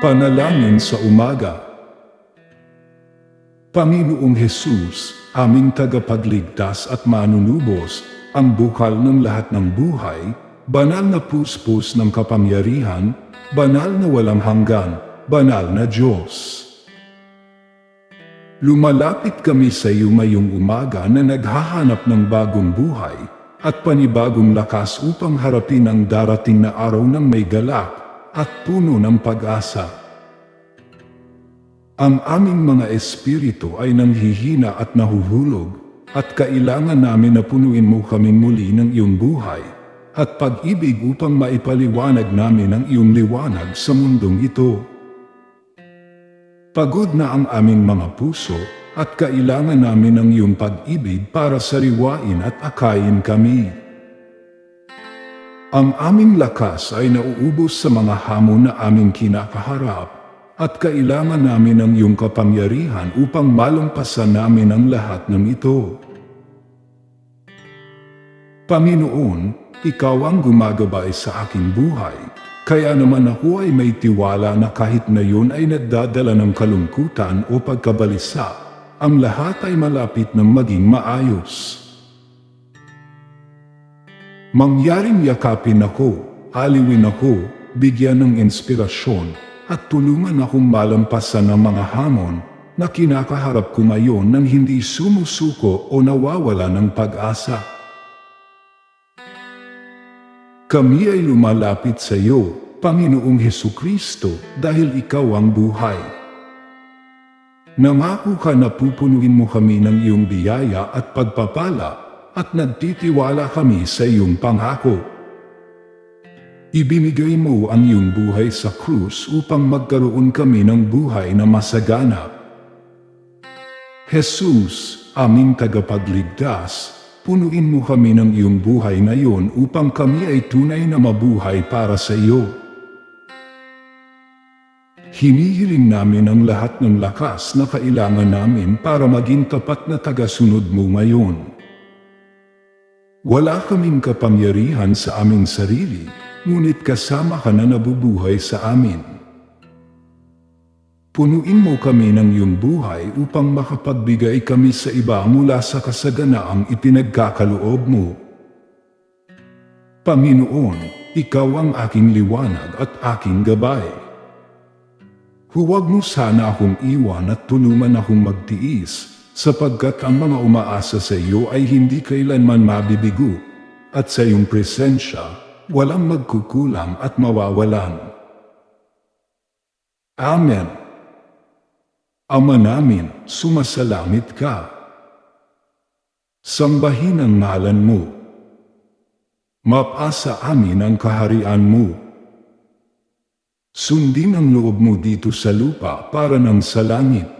Panalangin sa umaga. Panginoong Hesus, aming tagapagligtas at manunubos, ang bukal ng lahat ng buhay, banal na puspos ng kapangyarihan, banal na walang hanggan, banal na Diyos. Lumalapit kami sa iyo ngayong umaga na naghahanap ng bagong buhay at panibagong lakas upang harapin ang darating na araw ng may galak at puno ng pag-asa. Ang aming mga espiritu ay nanghihina at nahuhulog at kailangan namin na punuin mo kami muli ng iyong buhay at pag-ibig upang maipaliwanag namin ang iyong liwanag sa mundong ito. Pagod na ang aming mga puso at kailangan namin ng iyong pag-ibig para sariwain at akayin kami. Ang aming lakas ay nauubos sa mga hamon na aming kinakaharap at kailangan namin ng iyong kapangyarihan upang malampasan namin ang lahat ng ito. Panginoon, Ikaw ang gumagabay sa aking buhay kaya naman ako ay may tiwala na kahit na yun ay nagdadala ng kalungkutan o pagkabalisa, ang lahat ay malapit ng maging maayos. Mangyaring yakapin ako, aliwin ako, bigyan ng inspirasyon, at tulungan akong malampasan ang mga hamon na kinakaharap ko ngayon nang hindi sumusuko o nawawala ng pag-asa. Kami ay lumalapit sa iyo, Panginoong Heso Kristo, dahil ikaw ang buhay. Nangako ka na pupunuin mo kami ng iyong biyaya at pagpapala, at nagtitiwala kami sa iyong pangako. Ibinigay mo ang iyong buhay sa krus upang magkaroon kami ng buhay na masagana. Jesus, aming tagapagligtas, Punuin mo kami ng iyong buhay ngayon upang kami ay tunay na mabuhay para sa iyo. Hinihiling namin ang lahat ng lakas na kailangan namin para maging tapat na tagasunod mo ngayon. Wala kaming kapangyarihan sa aming sarili, ngunit kasama ka na nabubuhay sa amin. Punuin mo kami ng iyong buhay upang makapagbigay kami sa iba mula sa kasaganaang ipinagkakaloob mo. Panginoon, Ikaw ang aking liwanag at aking gabay. Huwag mo sana akong iwan at tulungan akong magtiis, sapagkat ang mga umaasa sa iyo ay hindi kailanman mabibigo, at sa iyong presensya, walang magkukulang at mawawalan. Amen. Ama namin, sumasalangit ka. Sambahin ang ngalan mo. Mapasa amin ang kaharian mo. Sundin ang loob mo dito sa lupa para ng sa langit.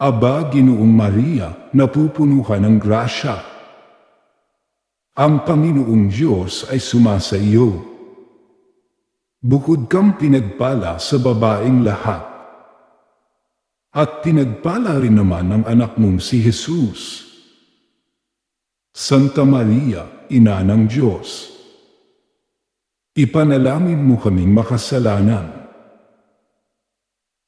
Aba, Ginoong Maria, napupuno ka ng grasya. Ang Panginoong Diyos ay sumasa iyo. Bukod kang pinagpala sa babaeng lahat at pinagpala rin naman ang anak mong si Jesus. Santa Maria, Ina ng Diyos, ipanalangin mo kaming makasalanan.